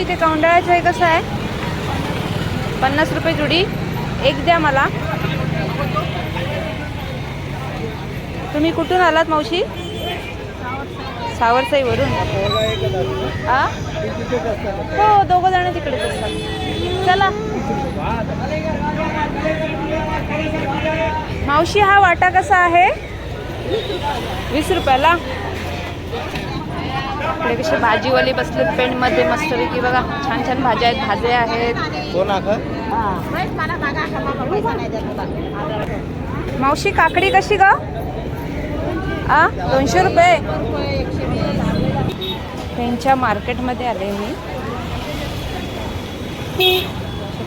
मावशी इथे कौंडाळ्याचं हे कसं आहे? पन्नास रुपये जुडी. एक द्या मला. तुम्ही कुठून आलात मावशी? सावरसाईवरून आ? हो, हो दोघं जण तिकडेच असतात. चला. मावशी हा वाटा कसा आहे? वीस रुपयाला. इकडे कसे भाजीवाले बसलेत पेंटमध्ये मस्तपैकी. बघा छान छान भाज्या आहेत भाज्या आहेत. मावशी काकडी कशी ग? आ? दोनशे रुपये. त्यांच्या मार्केटमध्ये आले मी.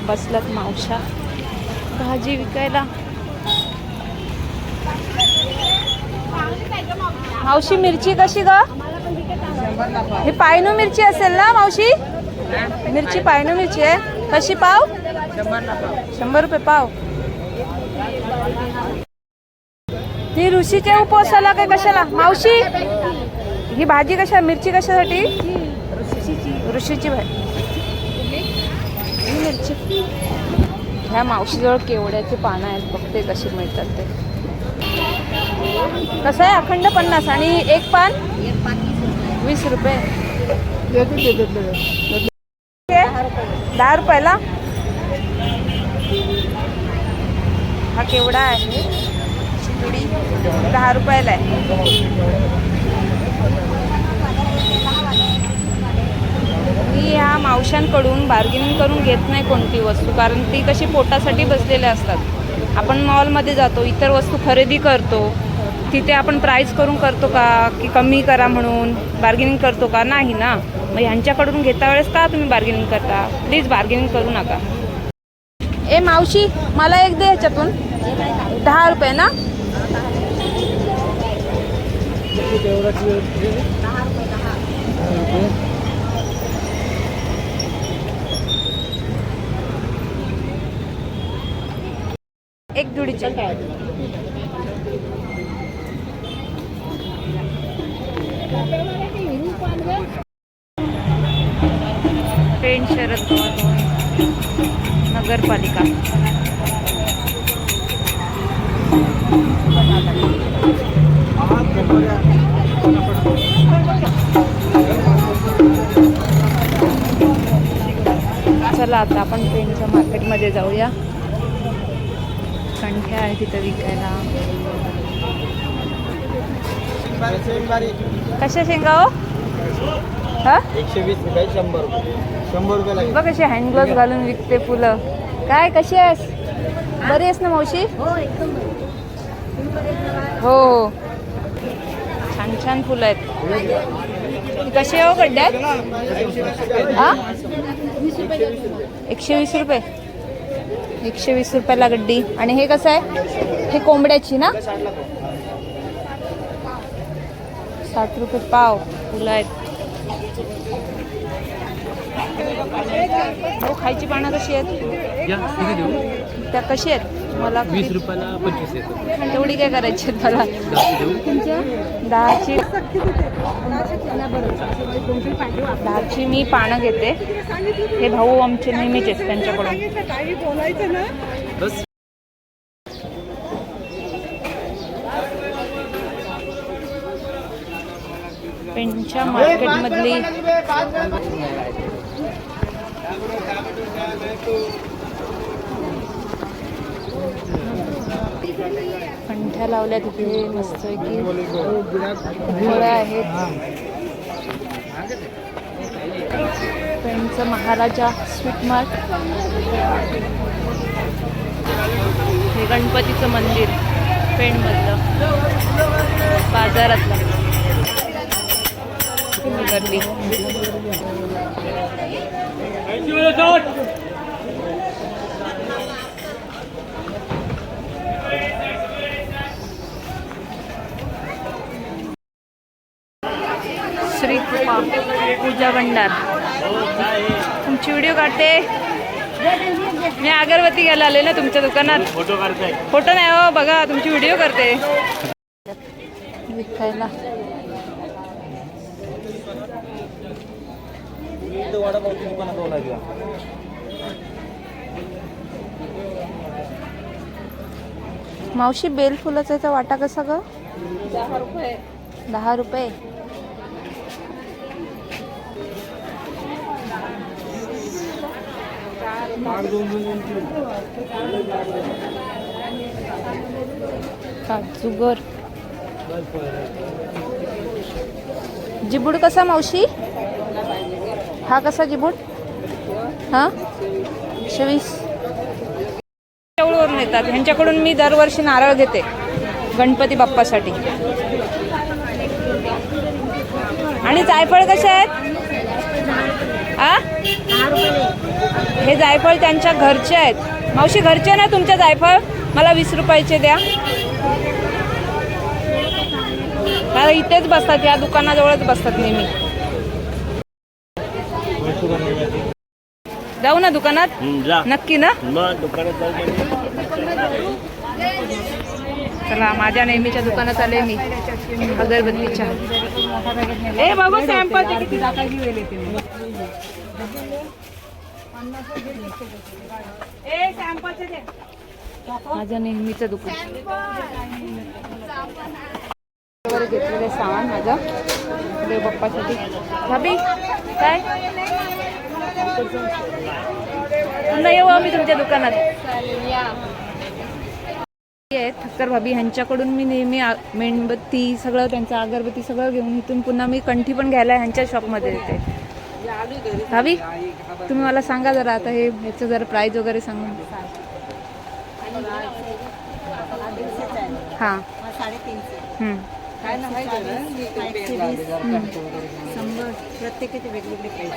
बसलात मावशा. भाजी विकायला. मावशी मिरची कशी ग? ही पायनू मिरची असेल ना मावशी? मिरची पायनू मिरची आहे. कशी पाव? शंभर रुपये पाव. ती ऋषीच्या उपवासाला काय कशाला? मावशी? ही भाजी कशा मिरची कशासाठी? ऋषीची भाजी मिरची. ह्या मावशीजवळ केवड्याचे पानं आहेत बघते कशी मिळतात ते. कसं आहे? अखंड पन्नास आणि एक पान? वीस रुपये. दहा रुपयाला? हा केवढा आहे? दहा रुपयाला आहे. मी ह्या मावशांकडून बार्गेनिंग करून घेत नाही कोणती वस्तू कारण ती कशी पोटासाठी बसलेल्या असतात. आपण मॉलमध्ये जातो इतर वस्तू खरेदी करतो. तिथे आपण प्राईस करून करतो का? की कमी करा म्हणून? बार्गेनिंग करतो का? नाही ना. मग ह्यांच्याकडून घेता वेळेस का तुम्ही बार्गेनिंग करता? प्लीज बार्गेनिंग करू नका. ए मावशी मला एक दे ह्याच्यातून. दहा रुपये ना? एक जुडीचे नगरपालिका. चला आता आपण पेंटच्या मार्केटमध्ये जाऊया. कंठ्या आहे तिथं विकायला. कशा शेंगा हो? हा? एकशे वीस रुपये शंभर रुपये. शंभर रुपये बघ कशी हँड ग्लोव्ह घालून विकते फुलं. काय कशी आहेस? बरी आहेस ना मावशी? हो हो छान छान फुलं आहेत. ही कशी आहे हो गड्ड्यात हा एकशे वीस रुपये. एकशे वीस रुपयाला गड्डी. आणि हे कसं आहे? हे कोंबड्याची ना? साठ रुपये पाव फुलं आहेत. हो खायची पानं कशी आहेत? या किती देऊ. त्या कशी आहेत? मला वीस रुपयाला पंचवीस येतो तेवढी काय करायची आहेत मला? देऊ. दहाची दहाची मी पानं घेते. हे भाऊ आमचे नेहमीच आहेत त्यांच्याकडून. बस. पेंटच्या मार्केटमधली कंठ्या लावल्या तिथे मस्त की फळं आहेत. त्यांचं महाराजा स्वीट मार्ट. हे गणपतीचं मंदिर पेंटमधलं बाजारातलं. गर्दी श्री कृपा पूजा भंडार. तुमची व्हिडिओ काढते? मी अगरबत्ती घ्यायला आले ना तुमच्या दुकानात. फोटो नाही हो बघा तुमची व्हिडिओ करते विकायला. मावशी बेल फुलाचा याचा वाटा कसा ग? दहा रुपये. दहा रुपये? काजूगर जिबूड कसा मावशी? हा कसा जिबूड हा? एकशे वीस येतात ह्यांच्याकडून मी दरवर्षी नारळ घेते गणपती बाप्पासाठी. आणि जायफळ कसे आहेत? आ? हे जायफळ त्यांच्या घरचे आहेत. मावशी घरचे ना तुमच्या जायफळ? मला वीस रुपयाचे द्या. मला इथेच बसतात या दुकानाजवळच बसतात नेहमी. जाऊ ना दुकानात नक्की ना मग दुकानात जाऊ चला माझ्या नेहमीच्या दुकानात आले मी अगरबत्तीच्या ए बाबा सॅम्पल किती ए सॅम्पलचे दे माझ्या नेहमीचं दुकान वगैरे घेतलेले सामान माझं देव बाप्पासाठी भाभी काय पुन्हा येऊ आम्ही तुमच्या दुकानात. आहेत ठक्कर भाभी. ह्यांच्याकडून मी नेहमी मेणबत्ती सगळं त्यांचं अगरबत्ती सगळं घेऊन इथून पुन्हा मी कंठी पण घ्यायला ह्यांच्या शॉपमध्ये येते. भाभी तुम्ही मला सांगा जरा आता हे ह्याचं जरा प्राईज वगैरे सांगून हां. साडेतीनशे काय ना एकशे वीस शंभर. प्रत्येकाचे वेगवेगळे प्राईस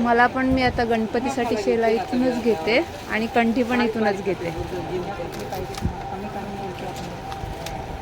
मला पण मी आता गणपतीसाठी शेला इथूनच घेते आणि कंठी पण इथूनच घेते.